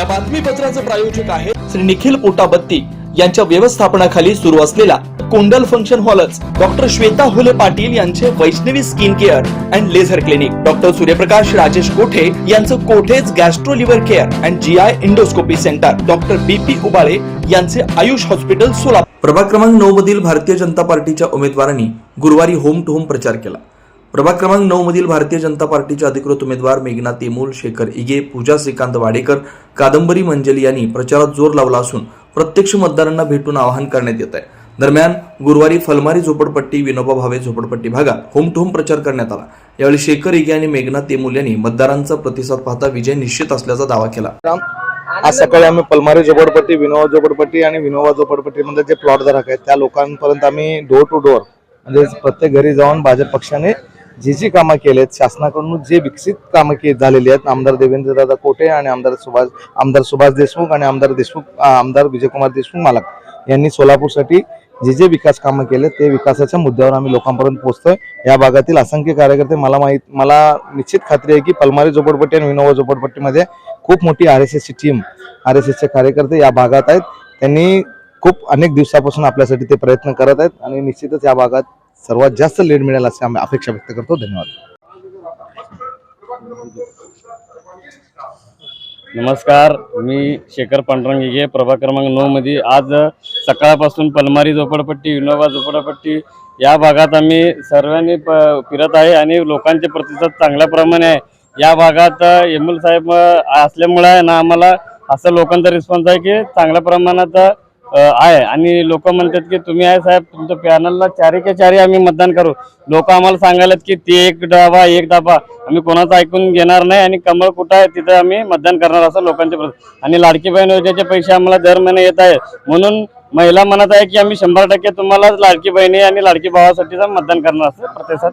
या बातमीपत्राचं प्रायोजक आहे श्री निखिल पोटाबत्ती यांच्या व्यवस्थापनाखाली सुरू असलेला कोंडल फंक्शन हॉलच डॉक्टर श्वेता हुले पाटील यांचे Vaishnavi skin care and laser clinic doctor Suryaprakash Rajesh Kothe यांचं Kothe's gastro liver care and G I endoscopy centre doctor B P Ubale यांचे आयुष हॉस्पिटल सोलापूर. प्रभाग क्रमांक नऊ मधील भारतीय जनता पार्टीच्या उमेदवारांनी गुरुवारी होम टू होम प्रचार केला. प्रभाग क्रमांक नऊ मधील भारतीय जनता पार्टीचे अधिकृत उमेदवार मेघना तेमूल शेखर इगे पूजा श्रीकांत वाडेकर कादंबरी मंजली यांनी प्रचारात जोर लावला असून प्रत्यक्ष मतदारांना भेटून आवाहन करण्यात येत आहे. दरम्यान गुरुवारी फलमारी झोपडपट्टी विनोबा भावे झोपडपट्टी भागात होम टू होम प्रचार करण्यात आला. यावेळी शेखर इगे आणि मेघना तेमूल यांनी मतदारांचा प्रतिसाद पाहता विजय निश्चित असल्याचा दावा केला. आज सकाळी आम्ही पलमारी झोपडपट्टी विनोबा झोपडपट्टी आणि विनोबा झोपडपट्टीमध्ये जे प्लॉट धारक आहेत त्या लोकांपर्यंत आम्ही डोर टू डोर म्हणजे प्रत्येक घरी जाऊन भाजप पक्षाने जी जी कामं केलेत शासनाकडून जे विकसित कामं के झालेली आहेत आमदार देवेंद्रदादा कोटे आणि आमदार सुभाष आमदार सुभाष देशमुख आणि आमदार देशमुख आमदार विजयकुमार देशमुख मालक यांनी सोलापूरसाठी जे जे विकास कामं केले ते विकासाच्या मुद्द्यावर आम्ही लोकांपर्यंत पोहोचतोय. या भागातील असंख्य कार्यकर्ते मला माहीत मला निश्चित खात्री आहे की पलमारी झोपडपट्टी आणि विनोबा झोपडपट्टीमध्ये खूप मोठी आर एस एसची टीम आर एस एसचे कार्यकर्ते या भागात आहेत. त्यांनी खूप अनेक दिवसापासून आपल्यासाठी ते प्रयत्न करत आहेत आणि निश्चितच या भागात सर्वात जास्त लीड मिळेल असे आम्ही अपेक्षा व्यक्त करतो. धन्यवाद. नमस्कार मी शेखर पांडुरंगिगे प्रभाग क्रमांक नऊ मध्ये आज सकाळपासून पलमारी झोपडपट्टी विनोबा झोपडपट्टी या भागात आम्ही सर्वांनी प फिरत आहे आणि लोकांचे प्रतिसाद चांगल्या प्रमाणे आहे. या भागात एम साहेब असल्यामुळे आहे ना आम्हाला असं लोकांचा रिस्पॉन्स आहे की चांगल्या प्रमाणात आहे. आणि लोक म्हणतात की तुम्ही आहे साहेब तुमच्या पॅनलला चारी के चारी आम्ही मतदान करू. लोक आम्हाला सांगायलात की ते एक डबा एक डाबा आम्ही कोणाचं ऐकून घेणार नाही आणि कमळ कुठं आहे तिथं आम्ही मतदान करणार असं लोकांचे आणि लाडकी बहीण योजनेचे पैसे आम्हाला दर महिने येत आहे म्हणून महिला म्हणत आहे की आम्ही शंभर टक्के तुम्हाला लाडकी बहिणी आणि लाडकी भावासाठीच मतदान करणार असं प्रतिसाद.